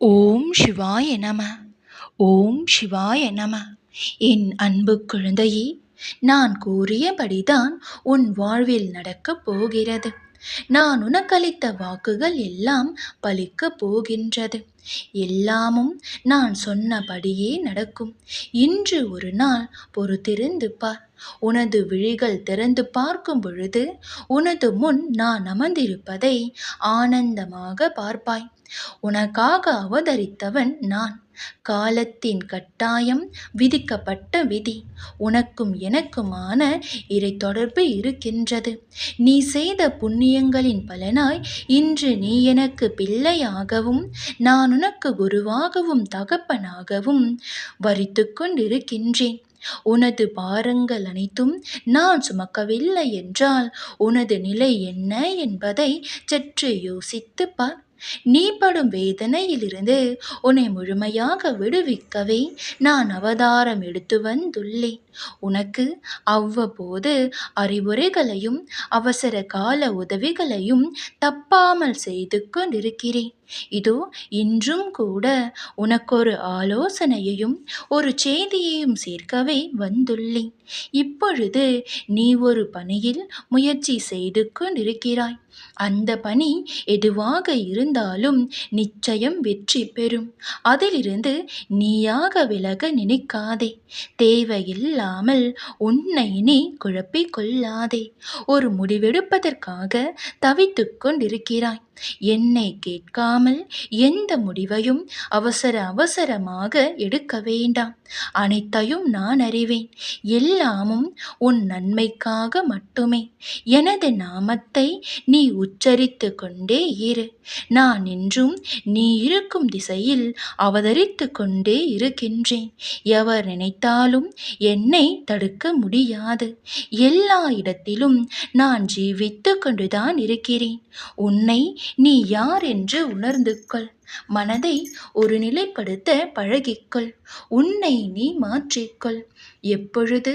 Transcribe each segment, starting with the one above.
ஓம் சிவாய நம. ஓம் சிவாய நம. என் அன்பு குழந்தையே நான் கூறியபடிதான் உன் வாழ்வில் நடக்கப் போகிறது. நான் உனக்களித்த வாக்குகள் எல்லாம் பலிக்கப் போகின்றது. எல்லாமும் நான் சொன்னபடியே நடக்கும். இன்று ஒரு நாள் பொறுத்திருந்து பார். உனது விழிகள் திறந்து பார்க்கும் பொழுது உனது முன் நான் அமர்ந்திருப்பதை ஆனந்தமாக பார்ப்பாய். உனக்காக அவதரித்தவன் நான். காலத்தின் கட்டாயம் விதிக்கப்பட்ட விதி. உனக்கும் எனக்குமான இறை தொடர்பு இருக்கின்றது. நீ செய்த புண்ணியங்களின் பலனாய் இன்று நீ எனக்கு பிள்ளையாகவும் நான் உனக்கு குருவாகவும் தகப்பனாகவும் வரித்து கொண்டிருக்கின்றேன். உனது பாரங்கள் அனைத்தும் நான் சுமக்கவில்லை என்றால் உனது நிலை என்ன என்பதை சற்று யோசித்து பார். நீ படும் வேதனையிலிருந்து உன்னை முழுமையாக விடுவிக்கவே நான் அவதாரம் எடுத்து வந்துள்ளேன். உனக்கு அவ்வப்போது அறிவுரைகளையும் அவசர கால உதவிகளையும் தப்பாமல் செய்து கொண்டிருக்கிறேன். இதோ இன்றும் கூட உனக்கொரு ஆலோசனையையும் ஒரு செய்தியையும் சேர்க்கவே வந்துள்ளேன். இப்பொழுது நீ ஒரு பணியில் முயற்சி செய்து கொண்டிருக்கிறாய் அந்த பணி எதுவாக இருந்தாலும் நிச்சயம் வெற்றி பெறும். அதிலிருந்து நீயாக விலக நினைக்காதே. தேவையில்லாமல் உன்னை நீ குழப்பிக் கொள்ளாதே. ஒரு முடிவெடுப்பதற்காக தவித்து கொண்டிருக்கிறாய். என்னை கேட்காமல் எந்த முடிவையும் அவசர அவசரமாக எடுக்க வேண்டாம். அனைத்தையும் நான் அறிவேன். எல்லாமும் உன் நன்மைக்காக மட்டுமே. எனது நாமத்தை நீ உச்சரித்து கொண்டே இரு. நான் என்றும் நீ இருக்கும் திசையில் அவதரித்து கொண்டே இருக்கின்றேன். எவர் நினைத்தாலும் என்னை தடுக்க முடியாது. எல்லா இடத்திலும் நான் ஜீவித்து கொண்டுதான் இருக்கிறேன். உன்னை நீ யார் என்று உணர்ந்து கொள். மனதை ஒரு நிலைப்படுத்த பழகிக்கொள். உன்னை நீ மாற்றிக்கொள். எப்பொழுது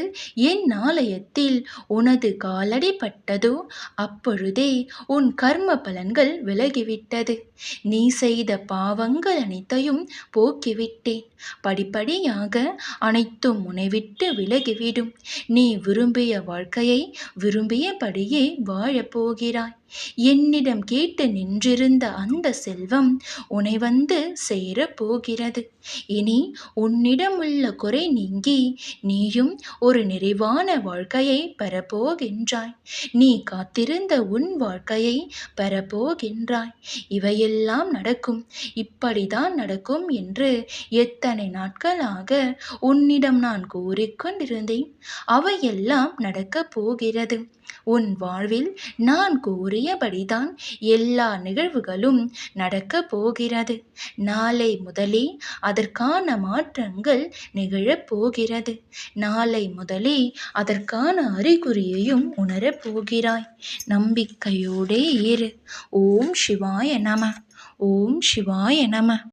என் ஆலயத்தில் உனது காலடி பட்டதோ அப்பொழுதே உன் கர்ம பலன்கள் விலகிவிட்டது. நீ செய்த பாவங்கள் அனைத்தையும் போக்கிவிட்டேன். படிப்படியாக அனைத்தும் முனைவிட்டு விலகிவிடும். நீ விரும்பிய வாழ்க்கையை விரும்பியபடியே வாழப்போகிறாய். என்னிடம் கேட்டு நின்றிருந்த அந்த செல்வம் உன் வந்து சேரப் போகிறது. இனி உன்னிடம் உள்ள குறை நீங்கி நீயும் ஒரு நிறைவான வாழ்க்கையை பெறப்போகின்றாய். நீ காத்திருந்த உன் வாழ்க்கையை பெறப்போகின்றாய். இவையெல்லாம் நடக்கும் இப்படிதான் நடக்கும் என்று எத்தனை நாட்களாக உன்னிடம் நான் கூறிக்கொண்டிருந்தேன். அவையெல்லாம் நடக்கப் போகிறது. உன் வாழ்வில் நான் கூறியபடிதான் எல்லா நிகழ்வுகளும் நடக்கப் போகிறது. நாளை முதலே அதற்கான மாற்றங்கள் நிகழப் போகிறது. நாளை முதலே அதற்கான அறிகுறியையும் உணரப் போகிறாய். நம்பிக்கையோடே இரு. ஓம் சிவாய நம. ஓம் சிவாய நம.